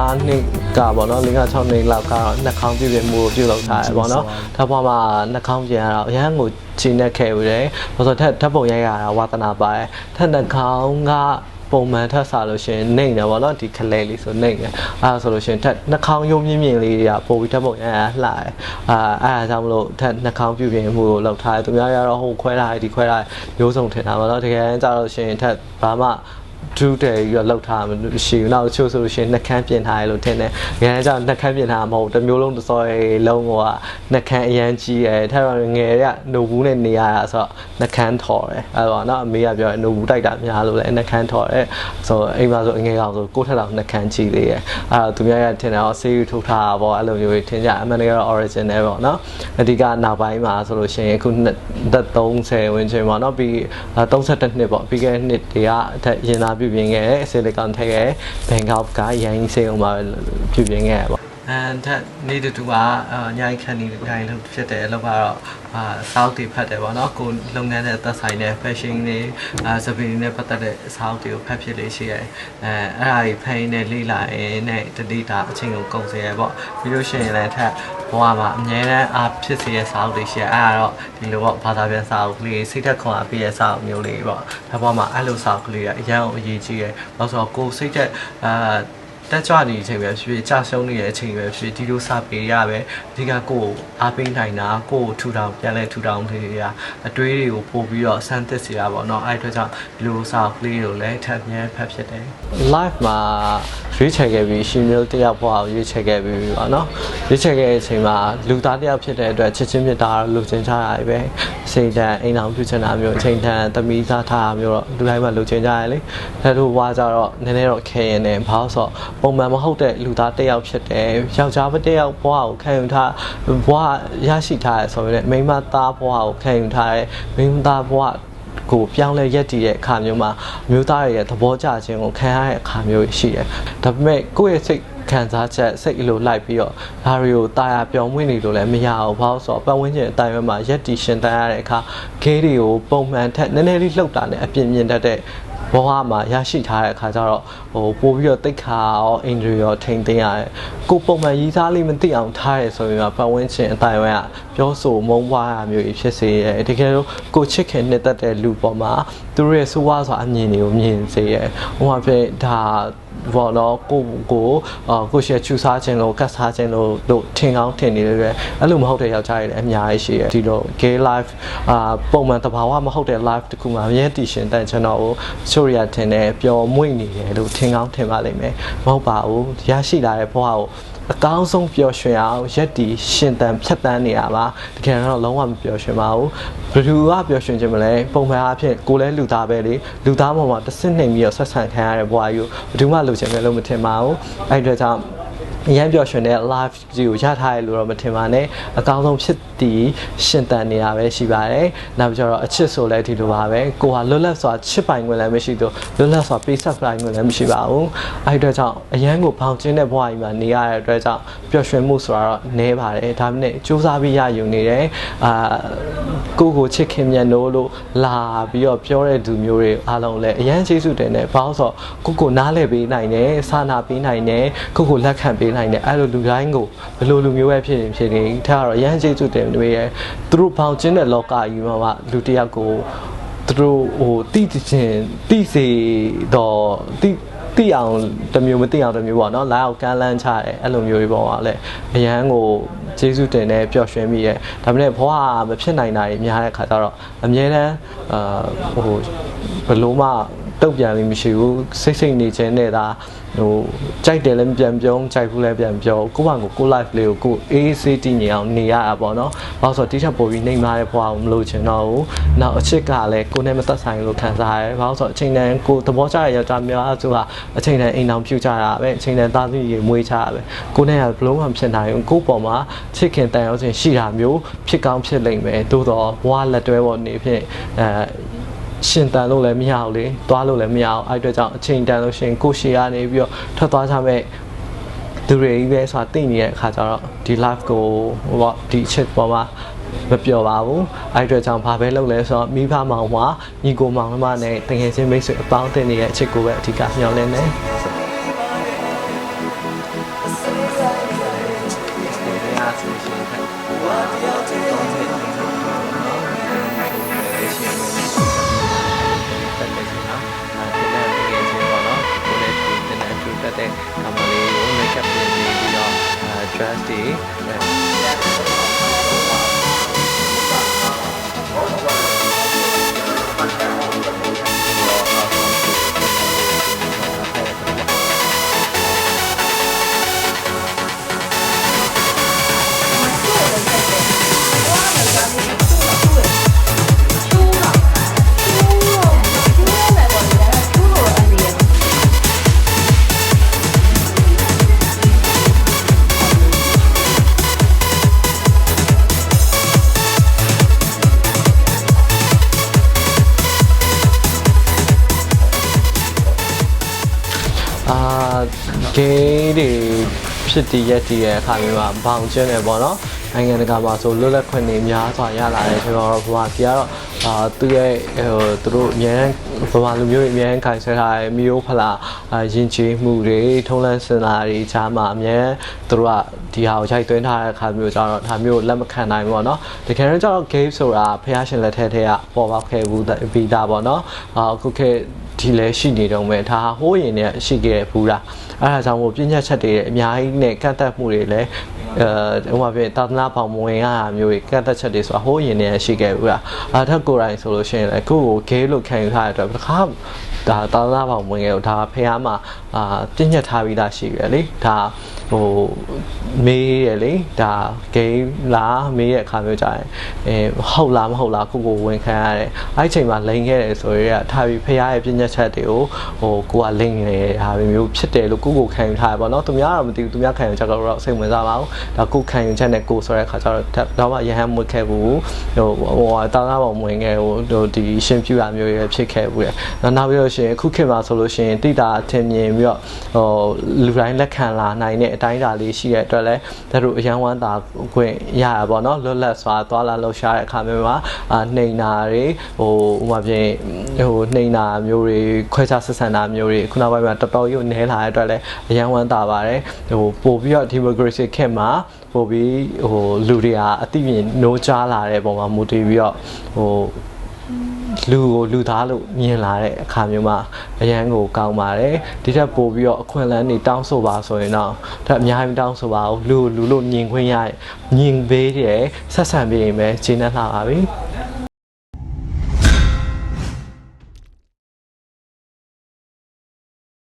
5နှစ်ကပေါ့နော်5 6နှစ်လောက်ကတော့နှာခေါင်းပြည့်ပြည့်မှုကိုပြုလုပ်ထားတယ်ပေါ့နော်ဒါပေါ်မှာနှာခေါင်းပြင်ရတော့အရန်ကိုချိန်နဲ့ခဲ့ဦးတယ်ဘာလို့ဆိုတော့ထက်ဓာတ်ပုံရိုက်ရတာဝါသနာပါတယ်ထက်နှာခေါင်းကပုံမှန်ထက်စားလို့ရှိရင်နှိမ့်တယ်ဗောနော်ဒီခလဲလေးဆိုနှိမ့်တယ်အဲဒါဆိုလို့ရှိရင်ထက်နှာခေါင်းရုံမြင့်မြင့်လေးတွေကပိုပြီးဓာတ်ပုံရိုက်ရလှတယ်အာအဲဒါကြောင့်မလို့ထက်နှာခေါင်းပြုပြင်မှုကိုလုပ်ထားတယ်သူများရတော့ဟိုခွဲထားတယ်ဒီခွဲထားတယ်ရိုးစုံထင်တာဗောနော်တကယ်တမ်းကျတော့ရှိရင်ထက်ဘာမှ ဒူးတယ်ပြီးတော့လောက်ထားမှရှိဘူး။နောက်တချို့ဆိုလို့ရှိရင်နှက်ခမ်းပြင်ထားရလို့ထင်တယ်။ငယ်ကြောင်နှက်ခမ်းပြင်ထားမှာမဟုတ်ဘူးတစ်မျိုးလုံးတစ်စော်လုံးကနှက်ခမ်းအရန်ကြီးတယ်။ထက်တော့ငယ်ရနိုဘူးနဲ့နေရတာဆိုတော့နှက်ခမ်းထော်တယ်။အဲ့တော့နော်အမေကပြောတယ်နိုဘူးတိုက်တာများလို့လည်းနှက်ခမ်းထော်တယ်။ဆိုတော့အိမ်မှာဆိုအငယ်ကောင်ဆိုကိုယ့်ထက်တော့နှက်ခမ်းကြီးသေးတယ်။အဲ့တော့သူများကထင်တယ်အောင်ဆေးယူထုတ်ထားတာပေါ့အဲ့လိုမျိုးတွေထင်ကြအမှန်တကယ်တော့ original ပေါ့နော်။အဓိကနောက်ပိုင်းမှာဆိုလို့ရှိရင်အခုသက်30ဝန်းကျင်ပေါ့နော်ပြီး32နှစ်ပေါ့ပြီးခဲ့တဲ့နှစ်တွေကအထက်ရင်သားပြုပြင်ခဲ့တယ်ဆီလီကွန်ထည့်ခဲ့ဘန်ကောက်ကရိုင်းစေအောင်မှာပြုပြင်ခဲ့ရပေါ့ အန်တက်နေတူကအညာခန့်နေတဲ့အတိုင်းလို့ဖြစ်တယ်အလုပ်ကတော့အာစောက်တွေဖတ်တယ်ပေါ့နော်ကိုလုပ်ငန်းနဲ့သက်ဆိုင်တဲ့ fashion တွေအာစပင်းနဲ့ပတ်သက်တဲ့စောက်တွေကိုဖတ်ဖြစ်လေးရှိရဲအဲအဲ့ဒါကြီးဖိန်းနဲ့လေ့လာရင်နဲ့တတိတာအချိန်ကိုကုန်စေရပေါ့ပြီးလို့ရှိရင်လည်းထက်ဘဝမှာအများနဲ့အားဖြစ်စေတဲ့စောက်တွေရှိရဲအဲ့ဒါတော့ဒီလိုပေါ့ဘာသာပြန်စောက်ကလေးစိတ်သက်ခွန်အားပြည့်ရဲ့စောက်မျိုးလေးပေါ့ဒါပေါ်မှာအဲ့လိုစောက်ကလေးကအရန်အရေးကြီးရဲဘာလို့ဆိုတော့ကိုစိတ်သက်အာ တက်ကြွနေတဲ့အချိန်ပဲဖြစ်ဖြစ်ကြာရှုံးနေတဲ့အချိန်ပဲဖြစ်ဖြစ်ဒီလိုစာပေရပဲအဓိကကိုယ်အားပေးနိုင်တာကိုယ်ထူထောင်ပြန်လဲထူထောင်နေရအတွေးတွေကိုပို့ပြီးတော့စမ်းသစ်စီရပါတော့အဲ့အတွက်ကြောင့်ဒီလိုစာကလေးကိုလည်းထပ်မြဲဖတ်ဖြစ်တယ် live မှာရွေးချယ်ခဲ့ပြီးရှင်မျိုးတယောက်ဘဝကိုရွေးချယ်ခဲ့ပြီးပါတော့ရွေးချယ်ခဲ့တဲ့အချိန်မှာလူသားတယောက်ဖြစ်တဲ့အတွက်ချစ်ချင်းမြတ်တာလူချင်းချတာပဲစိ တ်ဓာတ်အိမ်အောင်ပြုချင်တာမျိုးအချိန်တန်သမီးစားထားတာမျိုးတော့လူတိုင်းမှာလူချင်းကြရလေဒါတို့ဘဝကြတော့နည်းနည်းတော့ခဲရင်နဲ့ဘာလို့ဆိုတော့ပုံမှန်မဟုတ်တဲ့လူသားတယောက်ဖြစ်တယ်ယောက်ျားတစ်ယောက်ဘဝကိုခံယူထားဘဝရရှိထားရဆိုရင်မိန်းမသားဘဝကိုခံယူထားတဲ့မိန်းမသားဘဝကိုပြောင်းလဲရက်တည်တဲ့အခါမျိုးမှာမျိုးသားတွေရဲ့သဘောကျခြင်းကိုခံရတဲ့အခါမျိုးရှိတယ်။ဒါပေမဲ့ကိုယ့်ရဲ့စိတ် ခံစားချက်စိတ်အလိုလိုက်ပြီးတော့ဒါတွေကိုတာယာပြောင်းမွေ့နေလို့လည်းမရအောင်ဘာလို့ဆိုတော့ပတ်ဝန်းကျင်အတိုင်းအမှာရက်တည်ရှင်တန်ရတဲ့အခါဂေးတွေကိုပုံမှန်ထက်နည်းနည်းလေးလှုပ်တာနဲ့အပြင်းပြင်းတတ်တဲ့ဘဝမှာရရှိထားတဲ့အခါကျတော့ဟိုပို့ပြီးတော့တိတ်ခါရောအင်ဒရီရောထိန်သိမ်းရတယ်ကိုပုံမှန်ရီးစားလေးမသိအောင်ထားရဲဆိုရင်တော့ပတ်ဝန်းကျင်အတိုင်းအဝန်းကပြောဆိုမုန်းပွားရမျိုးကြီးဖြစ်စေရတယ်တကယ်လို့ကိုချစ်ခင်နှစ်သက်တဲ့လူပေါ်မှာသူတို့ရဲ့ဆိုးဝါးစွာအမြင်တွေကိုမြင်စေရဟိုမှာဖြစ်ဒါ ဘောတော့ကိုကိုအာကိုရှယ်ချူစားခြင်းလို့ကတ်စားခြင်းလို့လို့ထင်ကောင်းထင်နေတယ်ပဲအဲ့လိုမဟုတ်တဲ့ယောက်ျားတွေလည်းအများကြီးရှိတယ်ဒီလို gay life အာပုံမှန်တဘာဝမဟုတ်တဲ့ life တခုမှာအရင်တည်ရှင်တဲ့ကျွန်တော်ကိုချိုရီယာထင်တယ်ပျော်မွေ့နေတယ်လို့ထင်ကောင်းထင်ပါလိမ့်မယ်မဟုတ်ပါဘူးရရှိလာတဲ့ဘဝကို အကောင်းဆုံးပျော်ရွှင်အောင်ရက်တီရှင်တန်ဖြတ်တန်းနေရပါတကယ်တော့လုံးဝမပျော်ရွှင်ပါဘူးဘယ်သူကပျော်ရွှင်ခြင်းမလဲပုံမှန်အားဖြင့်ကိုလည်းလူသားပဲလေလူသားပေါ်မှာတစ်စနစ်ပြီးတော့ဆက်ဆံခံရတဲ့ဘဝကြီးကိုဘယ်သူမှလိုချင်မယ်လို့မထင်ပါဘူးအဲ့ဒီတော့ကြောင့်အရင်ပြောရှင်တဲ့ live ကြီးကိုရထားရလို့တော့မထင်ပါနဲ့အကောင်းဆုံးဖြစ်တည်ရှင်တန်နေတာပဲရှိပါတယ်နောက်ပြီးတော့အချစ်ဆိုလဲဒီလိုပါပဲကိုဟာလွတ်လပ်စွာချစ်ပိုင်ခွင့်လည်းမရှိတော့လွတ်လပ်စွာပေးဆက်ပိုင်ခွင့်လည်းမရှိပါဘူးအဲ့ဒီတော့ကြောင့်အရန်ကိုဘောင်ကျင်းတဲ့ဘဝကြီးမှာနေရတဲ့အတွက်ကြောင့်ပျော်ရွှင်မှုဆိုတာတော့နည်းပါတယ်ဒါပေမဲ့စူးစမ်းပြီးရယူနေတယ်အာကိုကိုချစ်ခင်မြတ်လို့လို့လာပြီးတော့ပြောတဲ့သူမျိုးတွေအားလုံးလည်းအရန်ကျေးဇူးတင်တယ်ဘာလို့ဆိုတော့ကိုကိုနားလည်ပေးနိုင်တယ်စာနာပေးနိုင်တယ်ကိုကိုလက်ခံပေးနိုင်တယ်အဲ့လိုလူတိုင်းကိုဘယ်လိုလူမျိုးပဲဖြစ်နေဖြစ်နေထားတော့အရန်ကျေးဇူးတင်တွေရဲ့သူတို့ဘောင်ကျင်းတဲ့လောကကြီးမှာမှလူတစ်ယောက်ကိုသူတို့ဟိုတိတိချင်းတိစေတော့တိတိအောင်တစ်မျိုးမတိအောင်တစ်မျိုးပေါ့နော်လာအောင်ကမ်းလန်းချတယ်အဲ့လိုမျိုးတွေပေါ့ကလည်းအရန်ကိုကျေးဇူးတင်တယ်ပျော်ရွှင်မိရဲ့ဒါပေမဲ့ဘဝမဖြစ်နိုင်တာတွေများတဲ့ခါကျတော့အမြဲတမ်းအာဟိုဘယ်လို့မှ တုတ်ပြန်လို့မရှိဘူးစိတ်စိတ်နေခြင်းနဲ့ဒါဟိုကြိုက်တယ်လည်းပြန်ပြောကြိုက်ဘူးလည်းပြန်ပြောကိုယ့်ဘာကိုကိုယ် life လေးကိုကိုယ်အေးဆေးတည်ငြိမ်အောင်နေရတာပေါ့နော်။ဘာလို့ဆိုတော့တိကျပို့ပြီးနေမာတဲ့ဘဝကိုမလို့ချင်တော့ဘူး။နောက်အချစ်ကလည်းကိုယ်နဲ့မသက်ဆိုင်လို့ခံစားရတယ်။ဘာလို့ဆိုတော့အချိန်တန်ကိုသဘောကျတဲ့ယောက်ျားများဆိုတာအချိန်တန်အိမ်အောင်ပြုတ်ကြတာပဲအချိန်တန်သားသမီးရေမွေးချတာပဲ။ကိုယ်နဲ့ကဘလုံးမှဖြစ်နိုင်ဘူး။ကိုယ့်ပေါ်မှာချစ်ခင်တန်ရောက်ခြင်းရှိတာမျိုးဖြစ်ကောင်းဖြစ်လိမ့်မယ်။သို့တော့ဘဝလက်တွဲပေါ်နေဖြင့်အဲ ရှင်တန်လို့လည်းမရဘူးလေသွားလို့လည်းမရအောင်အဲ့အတွက်ကြောင့်အချိန်တန်လို့ရှရင်ကိုရှေကနေပြီးတော့ထွက်သွားကြမဲ့သူတွေကြီးပဲဆိုတာသိနေတဲ့အခါကျတော့ဒီ live ကိုဟိုပေါ့ဒီအချက်ပေါ်မှာမပြောပါဘူးအဲ့အတွက်ကြောင့်ဘာပဲလုပ်လဲဆိုတော့မိဖမောင်မှာညီကိုမောင်နှမနဲ့တကယ်ချင်းမိတ်ဆွေအပေါင်းအသင်းတွေရဲ့အချက်ကိုပဲအဓိကမျှော်လင့်နေ Thursday. ဂိမ်းတွေဖြစ်တည်ရက်တည်ရဲ့အခါမျိုးမှာဘောင်ကျင်းတယ်ပေါ့နော်နိုင်ငံတကာမှာဆိုလွတ်လပ်ခွင့်တွေများစွာရလာတယ်ကျွန်တော်တို့ဘဝကြီးကတော့ အာသူရဲ့ဟိုသူတို့အများဘဝလူမျိုးတွေအများခိုင်ဆွဲထားတဲ့မျိုးဖလာအာရင်ချေမှုတွေထုံးလန်းစင်လာတွေခြားမှာအများသူတို့ကဒီဟာကိုခြိုက်သွင်းထားတဲ့အခါမျိုးကျတော့ဒါမျိုးလက်မခံနိုင်ဘူးပေါ့နော်တကယ်တော့ကျတော့ game ဆိုတာဖះရှင်လက်ထက်ထဲကပေါ်ပေါက်ခဲ့ဘူးပြီးသားပေါ့နော်အာအခုခေတ်ဒီလဲရှိနေတော့မယ်ဒါဟိုးရင်နဲ့ရှိခဲ့ဘူးလားအဲဒါကြောင့်မို့ပြည့်ညတ်ချက်တွေအများကြီးနဲ့ကန့်သက်မှုတွေလည်းအဲဥပမာပြသာသနာပေါင်မဝင်ရတာမျိုးတွေကန့်သက်ချက်တွေဆိုတာဟိုးရင်နဲ့ရှိခဲ့ဘူးလားအဲထက်ကိုယ်တိုင်ဆိုလို့ရှိရင်လည်းကိုယ့်ကိုဂေးလို့ခံယူထားတဲ့အတွက်တစ်ခါ ဒါသာသနာပေါင်ဝင်ခဲ့တော့ဒါဖះမှာအာပြည့်ညတ်ထားပြီးသားရှိပြီလေဒါဟိုမေးရလေဒါဂိမ်းလားမေးရဲ့အခါမျိုးကြရင်အဲဟုတ်လားမဟုတ်လားကိုကိုဝင်ခံရတယ်အဲ့ချိန်မှာလိန်ခဲ့တယ်ဆိုရဲထားပြီးဖះရဲ့ပြည့်ညတ်ချက်တွေကိုဟိုကိုကလိန်နေဟာမျိုးဖြစ်တယ်လို့ကိုကိုခံယူထားရပါတော့သူများတော့မသိဘူးသူများခံယူချက်ကတော့စိတ်ဝင်စားပါဘူးဒါကိုခံယူချက်နဲ့ကိုဆိုတဲ့အခါကျတော့တော့မှရဟန်းမွေးခဲ့ဘူးဟိုဟိုတာသားပေါ်မဝင်ခဲ့ဟိုဟိုဒီရှင်ပြူတာမျိုးရဖြစ်ခဲ့ဘူးလေနောက်ပြီးတော့ရှင်အခုခေတ်မှာဆိုလို့ရှိရင်တိတာထင်မြင်ပြီးတော့ဟိုလူတိုင်းလက်ခံလာနိုင်တဲ့အတိုင်းအတာလေးရှိတဲ့အတွက်လည်းသူတို့အရန်ဝမ်းသာခွင့်ရရပါတော့လွတ်လပ်စွာသွားလာလှုပ်ရှားတဲ့အခါမျိုးမှာအာနှိမ်နာတွေဟိုဥပမာပြင်ဟိုနှိမ်နာမျိုးတွေခွဲခြားဆက်ဆံတာမျိုးတွေခုနောက်ပိုင်းမှာတော်တော်ကြီးနဲလာတဲ့အတွက်လည်းအရန်ဝမ်းသာပါတယ်ဟိုပို့ပြီးတော့ democracy ခေတ်မှာပို့ပြီးဟိုလူတွေဟာအသိဉာဏ်နိုးကြားလာတဲ့ပုံမှာမူတည်ပြီးတော့ဟို လူကိုလူသားလို့မြင်လာတဲ့အခါမျိုးမှာအရန်ကိုကောင်းပါတယ်ဒီထက်ပိုပြီးတော့အခွင့်အလမ်းတွေတောင်းဆိုပါဆိုရင်တော့ဒါအများကြီးတောင်းဆိုပါဘူးလူလူလို့မြင်ခွင့်ရမြင်ပေးတယ်ဆက်ဆံပေးရင်ပဲဂျင်းနဲ့လှပါပြီ